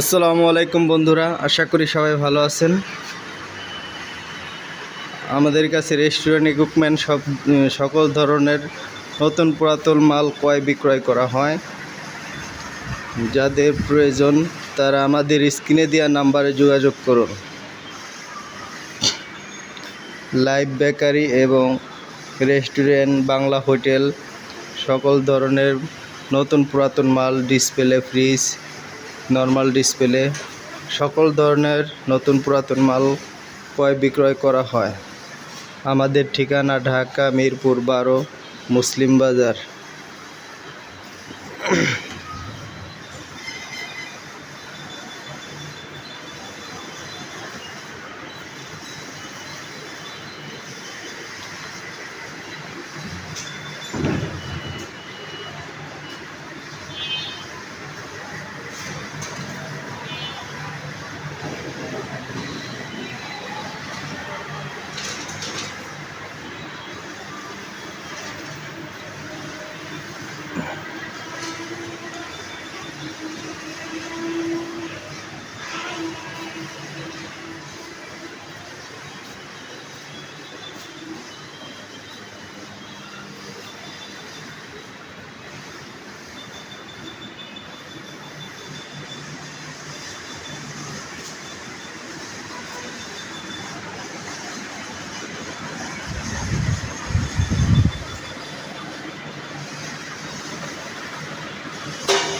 আসসালামু আলাইকুম বন্ধুরা, আশা করি সবাই ভালো আছেন। আমাদের কাছে রেস্টুরেন্ট ইকুইপমেন্ট সব সকল ধরনের নতুন পুরাতন মাল ক্রয় বিক্রয় করা হয়। যাদের প্রয়োজন, তারা আমাদের স্ক্রিনে দেওয়া নাম্বারে যোগাযোগ করুন। লাইভ বেকারি এবং রেস্টুরেন্ট বাংলা হোটেল, সকল ধরনের নতুন পুরাতন মাল ডিসপ্লে ফ্রিজ নর্মাল ডিসপ্লে, সকল ধরনের নতুন পুরাতন মাল ক্রয় বিক্রয় করা হয়। আমাদের ঠিকানা ঢাকা, মিরপুর, বারো, মুসলিম বাজার।